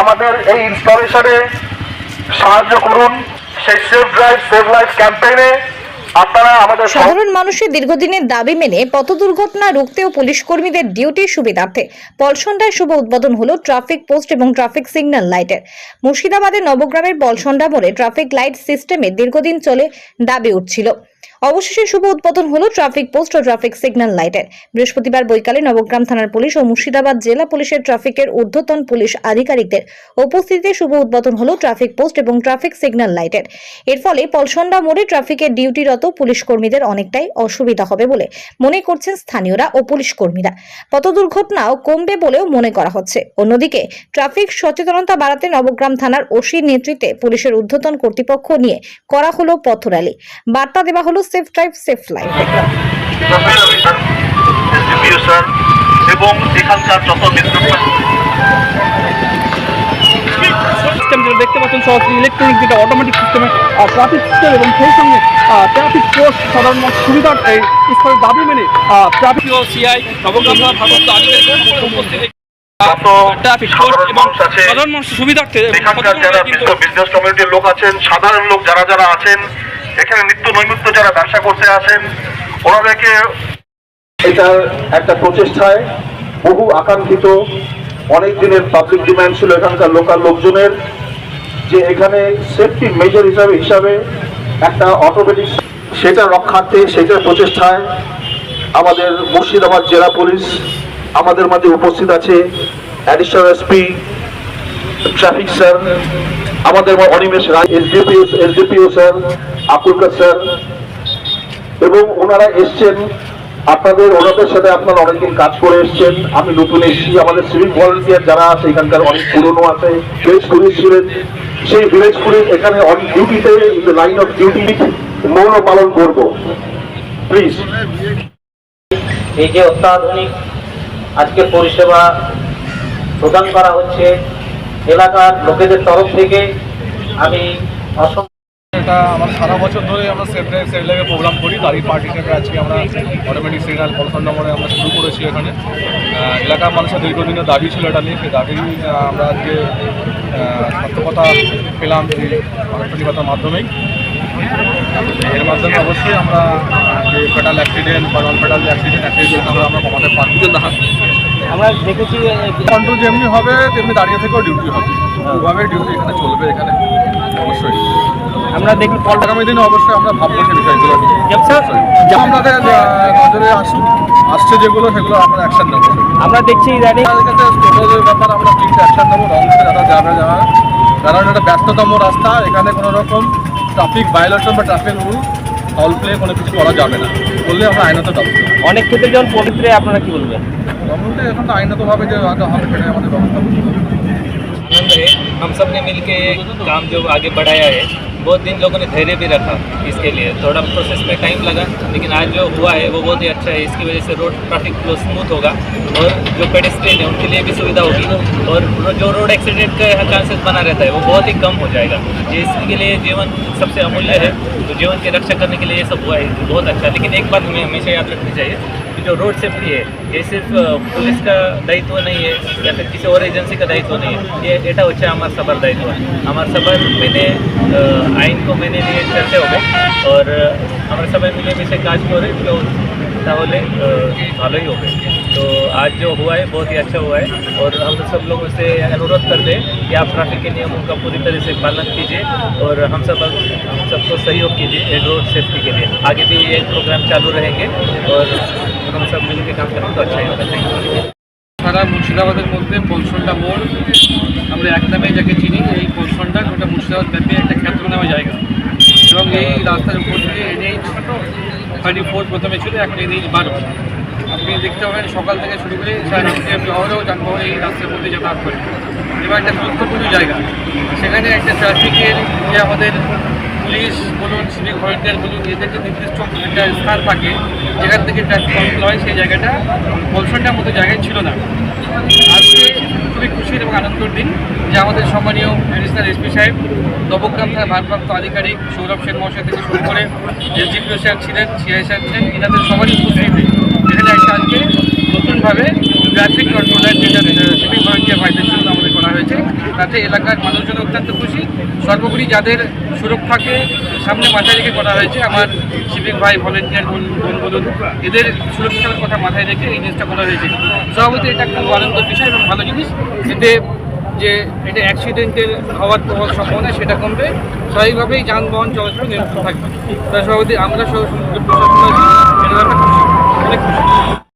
আমাদের এই ইনস্টলেশনে সাহায্য করুন। সেই সেফ ড্রাইভ সেভ লাইফ ক্যাম্পেইনে সাধারণ মানুষের দীর্ঘদিনের দাবি মেনে পথ দুর্ঘটনা রুখতে ও পুলিশ কর্মীদের ডিউটির সুবিধার্থে। পলসন্ডায় শুভ উদ্বোধন হলো ট্রাফিক পোস্ট এবং ট্রাফিক সিগন্যাল লাইটের মুর্শিদাবাদের নবগ্রামের পলসন্ডা মোড়ে ট্রাফিক লাইট সিস্টেমে দীর্ঘদিন চলে দাবি উঠছিল। অবশেষে শুভ উদ্বোধন হলো ট্রাফিক পোস্ট ও ট্রাফিক সিগন্যাল লাইটের। বৃহস্পতিবার বৈকালে নবগ্রাম থানার পুলিশ ও মুর্শিদাবাদ জেলা পুলিশের ট্রাফিকের ঊর্ধ্বতন পুলিশ আধিকারিকদের উপস্থিতিতে শুভ উদ্বোধন হলো ট্রাফিক পোস্ট এবং ট্রাফিক সিগন্যাল লাইটের। এর ফলে পলসন্ডা মোড়ে ট্রাফিকের ডিউটিরত পুলিশ কর্মীদের অনেকটাই অসুবিধা হবে বলে মনে করছেন স্থানীয়রা ও পুলিশ কর্মীরা। পথ দুর্ঘটনাও কমবে বলেও মনে করা হচ্ছে। অন্যদিকে ট্রাফিক সচেতনতা বাড়াতে নবগ্রাম থানার ওসির নেতৃত্বে পুলিশের ঊর্ধ্বতন কর্তৃপক্ষ নিয়ে করা হলো পথ র্যালি। বার্তা দেওয়া হলো safe drive safe life. Distribution এবং এখানকার যত সিস্টেম যেটা দেখতে পাচ্ছেন সরাসরি ইলেকট্রনিক যেটা অটোমেটিক সিস্টেমে ট্রাফিক সিস্টেম এবং সেই সঙ্গে ট্রাফিক পোস্ট সাধারণ সুবিধার এই দাবি মেনে ট্রাফিক ও সিআই নবগ্রাম থানার ভারপ্রাপ্ত আধিকারিক উপস্থিত যত ট্রাফিক পোস্ট এবং সাধারণ মানুষের সুবিধার্থে এখানকার যারা বিজনেস কমিউনিটির লোক আছেন সাধারণ লোক যারা যারা আছেন এখানে নিত্য নৈমিত্য যারা ব্যবসা করতে আসেন, ওনাদেরকে এটার একটা প্রচেষ্টায় বহু আকাঙ্ক্ষিত, অনেক দিনের পাবলিক ডিমান্ড ছিল এখানকার লোকাল লোকজনের, যে এখানে সেফটি মেজর হিসাবে হিসাবে একটা অটোমেটিক সেটা রক্ষার্থে, সেটার প্রচেষ্টায় আমাদের মুর্শিদাবাদ জেলা পুলিশ আমাদের মাঝে উপস্থিত আছে। অ্যাডিশনাল এসপি ট্রাফিক স্যার আমাদের Animesh Roy SDPO SDPO sir Akulkar sir এবং ওনারা এসছেন, আপনাদের, ওনাদের সাথে আপনারা অনেকদিন কাজ করে এসছেন। আমি নতুন এসেছি, আমাদের সিভিক ভলেন্টিয়ার যারা আছে, এখানকার অনেক পুরনো আছে ভিলেজ পুলিশ ছিলেন। সেই ভিলেজ পুলিশ এখানে অন ডিউটিতে লাইন অফ ডিউটি মৌন পালন করব। প্লিজ এই যে অত্যাধুনিক আজকে পরিষেবা প্রদান করা হচ্ছে, এলাকার লোকেদের তরফ থেকে আমি অসংখ্য এটা আমরা সারা বছর ধরে আমরা সেফ ড্রাইভ সেফ প্রোগ্রাম করি। তারই পার্টিটাকে আজকে আমরা অটোমেটিক সিগন্যাল পলসন নম্বরে আমরা শুরু করেছি এখানে। এলাকার মানুষের দীর্ঘদিনের দাবি ছিল এটা নিয়ে। সেই দাবি আমরা আজকে সার্থকতা পেলাম এই আন্তরিকতার মাধ্যমেই। এর মাধ্যমে অবশ্যই আমরা যে ফেটাল অ্যাক্সিডেন্ট বা নন ফেটাল অ্যাক্সিডেন্ট অ্যাক্সিডেন্ট আমরা আমরা কমাতে পারব আমরা দেখেছি কন্ট্রোল যেমনি হবে তেমনি দাঁড়িয়ে থেকেও ডিউটি হবে। দুভাবে ডিউটি এখানে চলবে এখানে অবশ্যই। আমরা দেখি আগামী দিনে অবশ্যই আমরা ভাববো সে বিষয়গুলো নিয়ে স্যার যা আপনাদের আহ, নজরে আসুক আসছে যেগুলো সেগুলো আমরা অ্যাকশন নেবো আমরা দেখছি ইদানিং আমাদের কাছে টোটোদের ব্যাপার আমরা ঠিক অ্যাকশন নেবো রং করে যারা যাবে যারা কারণ এটা ব্যস্ততম রাস্তা এখানে কোনো রকম ট্রাফিক ভায়োলেশন বা ট্রাফিক রুল ফল প্লে কোনো কিছু করা যাবে না করলে আমরা আইনত ব্যবস্থা নেবো। অনেক ক্ষেত্রে যেমন পবিত্রে আপনারা কি বলবেন গভর্নমেন্টে এখন তো আইনতভাবে যে হয়তো হবে সেটাই আমাদের ব্যবস্থা করতে হবে। आनंद है हम सब ने मिल के काम जो आगे बढ़ाया है बहुत दिन लोगों ने धैर्य भी रखा इसके लिए। थोड़ा प्रोसेस में टाइम लगा, लेकिन आज जो हुआ है, वो बहुत ही अच्छा है। इसकी वजह से रोड ट्रैफ़िक फ्लो स्मूथ होगा और जो पेडेस्ट्रियन है, उनके लिए भी सुविधा होगी और जो रोड एक्सीडेंट का चांसेस बना रहता है, वो बहुत ही कम हो जाएगा। जिसके लिए जीवन सबसे अमूल्य है। तो जीवन की रक्षा करने के लिए ये सब हुआ है, बहुत अच्छा। लेकिन एक बात हमें हमेशा याद रखनी चाहिए जो रोड सेफ्टी है, ये सिर्फ़ पुलिस का दायित्व नहीं है, या फिर किसी और एजेंसी का दायित्व नहीं है। ये एटा हो है हमारा सबर दायित्व हमारा सबर मैंने आइन को मैंने लिए चलते हो गए, और हमारे सबर मिले मिसे काज करे जो तो তাহলে আহ, ভালোই হবে तो आज जो हुआ है बहुत ही अच्छा हुआ है और हम सब लोगों से अनुरोध करते हैं कि आप ट्रैफिक के नियमों का पूरी तरह से पालन कीजिए और हम सब हम सबको सहयोग कीजिए ये रोड सेफ्टी के लिए आगे भी ये प्रोग्राम चालू रहेंगे और हम सब मिलकर काम करें तो अच्छा ही होगा थैंक यू সারা মুর্শিদাবাদের মধ্যে পলসন্ডা মোড় আমরা এক নামে যাকে চিনি এই পলসন্ডা গোটা মুর্শিদাবাদ ব্যাপী একটা খ্যাতনামা জায়গা এবং এই রাস্তার উপর দিয়ে এনএইচ থার্টি ফোর প্রথমে ছিল এখন এনএইচ বারো আপনি দেখতে পাবেন সকাল থেকে শুরু করে শহরেও যানবাহন এই রাস্তার মধ্যে যাতায়াত করে। এবার একটা গুরুত্বপূর্ণ জায়গা। সেখানে একটা ট্রাফিকের যে আমাদের পুলিশ বলুন, সিভিক ভলেন্টিয়ার বলুন এদের যে নির্দিষ্ট একটা স্থান থাকে, যেখান থেকে ট্রাফিক কন্ট্রোল হয়, সেই জায়গাটা পলসনটার মতো জায়গায় ছিল না। আজকে খুবই খুশি এবং আনন্দের দিন, যে আমাদের সম্মানীয় অ্যাডিশনাল এসপি সাহেব নবগ্রাম থানার ভারপ্রাপ্ত আধিকারিক সৌরভ সেন মহাশয় থেকে শুরু করে এসডিপিও স্যার ছিলেন সিআই স্যার ছিলেন, এনাদের সবারই উপস্থিতি। এখানে আজকে নতুনভাবে ট্রাফিক কন্ট্রোলার যেটা সিভিক ভলেন্টিয়ার জন্য হয়েছে তাতে এলাকার মানুষজন অত্যন্ত খুশি। সর্বোপরি যাদের সুরক্ষাকে সামনে মাথায় রেখে করা হয়েছে, আমার সিভিক ভাই, ভলেন্টিয়ার বোন বলুন, এদের সুরক্ষার কথা মাথায় রেখে এই জিনিসটা করা হয়েছে। স্বভাবতই এটা খুব আনন্দের বিষয় এবং ভালো জিনিস এতে যে এটা অ্যাক্সিডেন্টের হওয়ার হওয়ার সম্ভাবনা, সেটা কমবে। স্বাভাবিকভাবেই যানবাহন চলাচল নিয়ন্ত্রণ থাকবে। তাই সভাপতি আমরা খুশি অনেক খুশি।